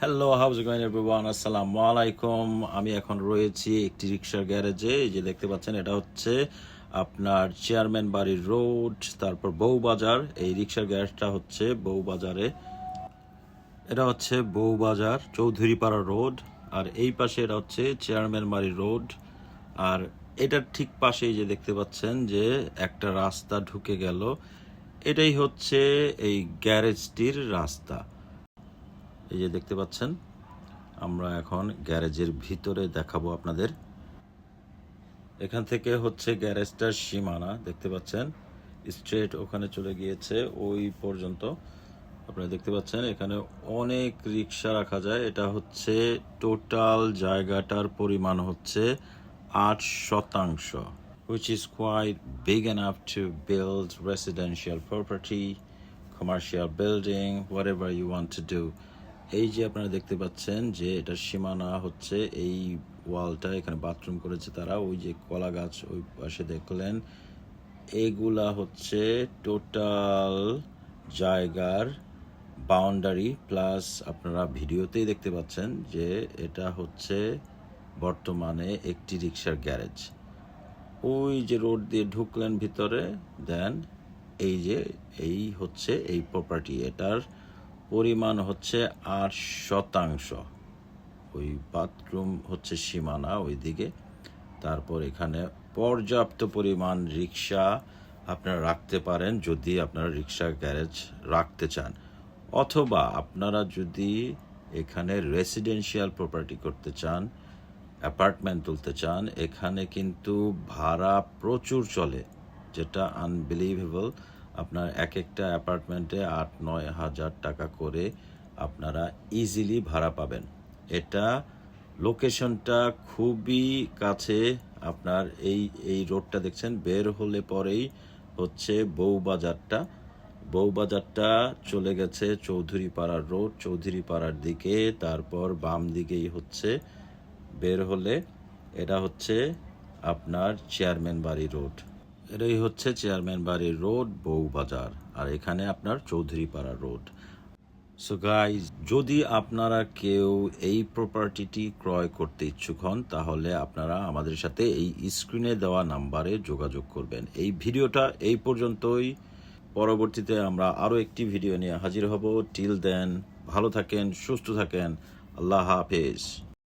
Hello house Gwyn everyone আসসালামু আলাইকুম আমি এখন রয়েছি একটি রিক্সার গ্যারেজে। এই যে দেখতে পাচ্ছেন, এটা হচ্ছে আপনার চেয়ারম্যান বাড়ির রোড, তারপর বউবাজার। এই রিক্সার গ্যারেজটা হচ্ছে বউবাজারে। এটা হচ্ছে বউবাজার, চৌধুরীপাড়া রোড। আর এই পাশে এটা হচ্ছে চেয়ারম্যান বাড়ির রোড। আর এটার ঠিক পাশেই যে দেখতে পাচ্ছেন যে একটা রাস্তা ঢুকে গেল। এটাই হচ্ছে এই গ্যারেজটির রাস্তা। এই যে দেখতে পাচ্ছেন, আমরা এখন গ্যারেজের ভিতরে দেখাবো আপনাদের। এখান থেকে হচ্ছে গ্যারেজটার সীমানা, দেখতে পাচ্ছেন? স্ট্রেট ওখানে চলে গিয়েছে, ওই পর্যন্ত। আপনারা দেখতে পাচ্ছেন, এখানে অনেক রিক্সা রাখা যায়। এটা হচ্ছে টোটাল জায়গাটার পরিমাণ হচ্ছে আট শতাংশ, which is quite big enough to build residential property, commercial building, whatever you want to do. এই যে আপনারা দেখতে পাচ্ছেন যে এটার সীমানা হচ্ছে এই ওয়ালটা, এখানে বাথরুম করেছে তারা, ওই যে কলা গাছ ওই পাশে দেখলেন। এগুলা হচ্ছে টোটাল জায়গার বাউন্ডারি প্লাস আপনারা ভিডিওতেই দেখতে পাচ্ছেন যে এটা হচ্ছে বর্তমানে একটি রিক্সার গ্যারেজ। ওই যে রোড দিয়ে ঢুকলেন ভিতরে, দেন এই যে এই হচ্ছে এই প্রপার্টি এটার পরিমাণ হচ্ছে আট শতাংশ। ওই বাথরুম হচ্ছে সীমানা ওইদিকে। তারপর এখানে পর্যাপ্ত পরিমাণ রিক্সা আপনারা রাখতে পারেন যদি আপনারা রিক্সা, গ্যারেজ রাখতে চান। অথবা আপনারা যদি এখানে রেসিডেন্সিয়াল প্রপার্টি করতে চান অ্যাপার্টমেন্ট তুলতে চান, এখানে কিন্তু ভাড়া প্রচুর চলে, যেটা আনবিলিভেবল আপনার এক একটা অ্যাপার্টমেন্টে আট, নয় হাজার টাকা করে আপনারা ইজিলি ভাড়া পাবেন। এটা লোকেশনটা খুবই কাছে। আপনার এই এই রোডটা দেখছেন, বের হলে পরেই হচ্ছে বউবাজারটা। বউবাজারটা চলে গেছে চৌধুরীপাড়ার রোড চৌধুরীপাড়ার দিকে। তারপর বাম দিকেই হচ্ছে বের হলে এটা হচ্ছে আপনার চেয়ারম্যান বাড়ি রোড এটাই হচ্ছে চেয়ারম্যান বাড়ির রোড বউবাজার আর এখানে আপনার চৌধুরীপাড়া রোড। সো গাইজ যদি আপনারা কেউ এই প্রপার্টিটি ক্রয় করতে ইচ্ছুক হন, তাহলে আপনারা আমাদের সাথে এই স্ক্রিনে দেওয়া নাম্বারে যোগাযোগ করবেন। এই ভিডিওটা এই পর্যন্তই। পরবর্তীতে আমরা আরও একটি ভিডিও নিয়ে হাজির হব। টিল দেন ভালো থাকেন, সুস্থ থাকেন। আল্লাহ হাফেজ।